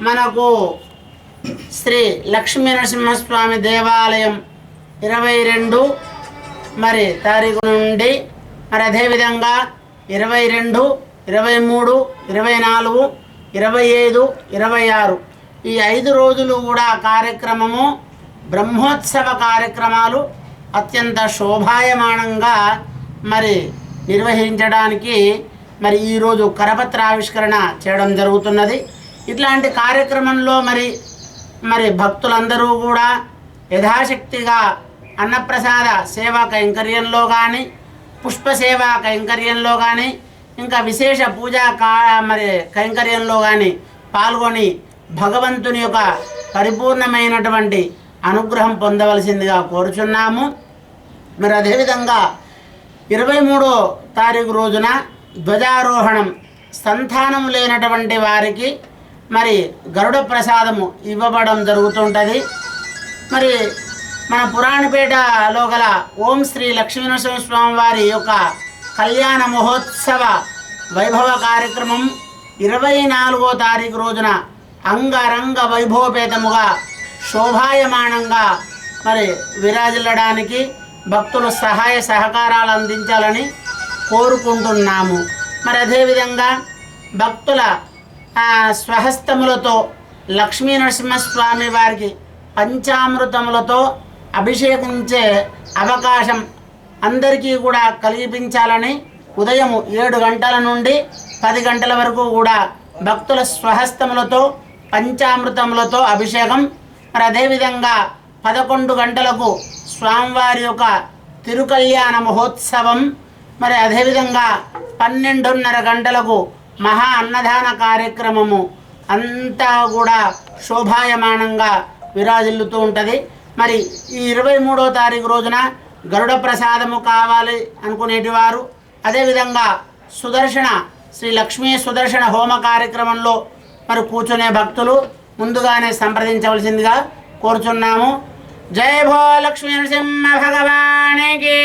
మనకు శ్రీ లక్ష్మీ నరసింహస్వామి దేవాలయం ఇరవై రెండు మరి తారీఖు నుండి మరి అదేవిధంగా ఇరవై రెండు ఇరవై మూడు ఇరవై నాలుగు ఇరవై ఐదు ఇరవై ఆరు. ఈ ఐదు రోజులు కూడా కార్యక్రమము బ్రహ్మోత్సవ కార్యక్రమాలు అత్యంత శోభాయమానంగా మరి నిర్వహించడానికి మరి ఈరోజు కరపత్ర ఆవిష్కరణ చేయడం జరుగుతున్నది. ఇట్లాంటి కార్యక్రమంలో మరి మరి భక్తులందరూ కూడా యథాశక్తిగా అన్నప్రసాద సేవా కైంకర్యంలో కానీ పుష్ప సేవా కైంకర్యంలో కానీ ఇంకా విశేష పూజా కా మరి కైంకర్యంలో కానీ పాల్గొని భగవంతుని యొక్క పరిపూర్ణమైనటువంటి అనుగ్రహం పొందవలసిందిగా కోరుచున్నాము. మరి అదేవిధంగా ఇరవై మూడో తారీఖు రోజున ధ్వజారోహణం సంతానం లేనటువంటి వారికి మరి గరుడ ప్రసాదము ఇవ్వబడం జరుగుతుంటుంది. మరి మన పురాణపేటలో గల ఓం శ్రీ లక్ష్మీనరసింహ స్వామి వారి యొక్క కళ్యాణ మహోత్సవ వైభవ కార్యక్రమం ఇరవై నాలుగో తారీఖు రోజున అంగరంగ వైభవపేతముగా శోభాయమానంగా మరి విరాజిల్లడానికి భక్తులు సహాయ సహకారాలు అందించాలని కోరుకుంటున్నాము. మరి అదేవిధంగా భక్తుల స్వహస్తములతో లక్ష్మీ నరసింహస్వామి వారికి పంచామృతములతో అభిషేకించే అవకాశం అందరికీ కూడా కల్పించాలని ఉదయం ఏడు గంటల నుండి పది గంటల వరకు కూడా భక్తుల స్వహస్తములతో పంచామృతములతో అభిషేకం. మరి అదేవిధంగా పదకొండు గంటలకు స్వామివారి యొక్క తిరుకల్యాణ మహోత్సవం మరి అదేవిధంగా పన్నెండున్నర గంటలకు మహా అన్నదాన కార్యక్రమము అంతా కూడా శోభాయమానంగా విరాజిల్లుతూ ఉంటుంది. మరి ఈ ఇరవై మూడో తారీఖు రోజున గరుడ ప్రసాదము కావాలి అనుకునేటివారు అదేవిధంగా సుదర్శన శ్రీ లక్ష్మీ సుదర్శన హోమ కార్యక్రమంలో మరి కూర్చునే భక్తులు ముందుగానే సంప్రదించవలసిందిగా కోరుచున్నాము. జయ భో లక్ష్మీ నరసింహ భగవానికి